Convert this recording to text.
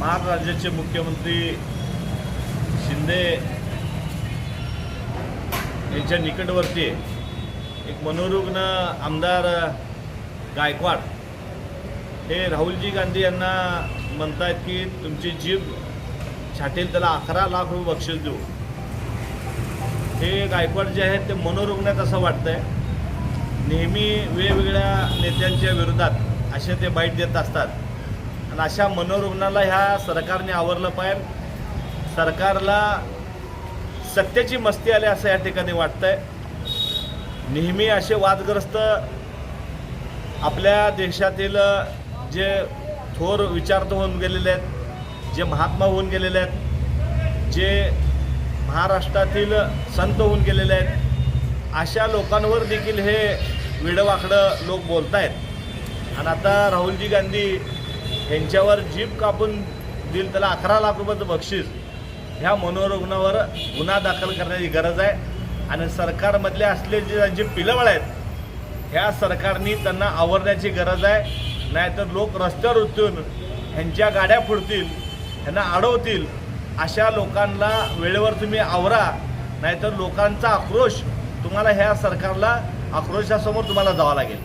महाराष्ट्र राज्याचे मुख्यमंत्री शिंदे यांच्या निकटवर्ती एक मनोरुग्ण आमदार गायकवाड. हे राहुलजी गांधी यांना म्हणतायत की तुमची जीभ छाटेल त्याला अकरा लाख रुपये बक्षीस देऊ. हे गायकवाड जे आहेत ते मनोरुग्णात असं असं वाटतंय. नेहमी वेगवेगळ्या नेत्यांच्या विरोधात असे ते बाईट देत असतात. आणि अशा मनोरुग्णाला ह्या सरकारने आवरलं पाहिजे. सरकारला सत्याची मस्ती आली असं या ठिकाणी वाटतंय. नेहमी असे वादग्रस्त आपल्या देशातील जे थोर विचारत होऊन गेलेले आहेत जे महात्मा होऊन गेलेले आहेत जे महाराष्ट्रातील संत होऊन गेलेले आहेत अशा लोकांवर देखील हे विडवाकडं लोक बोलत आहेत आणि आता राहुलजी गांधी यांच्यावर जीप कापून दिल त्याला अकरा लाख रुपयाचं बक्षीस. ह्या मनोरुग्णावर गुन्हा दाखल करण्याची गरज आहे. आणि सरकारमधले असले जे जे पिलवळ आहेत ह्या सरकारनी त्यांना आवरण्याची गरज आहे. नाहीतर लोक रस्त्यावर उतरून ह्यांच्या गाड्या फुडतील ह्यांना अडवतील. अशा लोकांना वेळेवर तुम्ही आवरा. नाहीतर लोकांचा आक्रोश तुम्हाला ह्या सरकारला आक्रोशासमोर तुम्हाला जावं लागेल.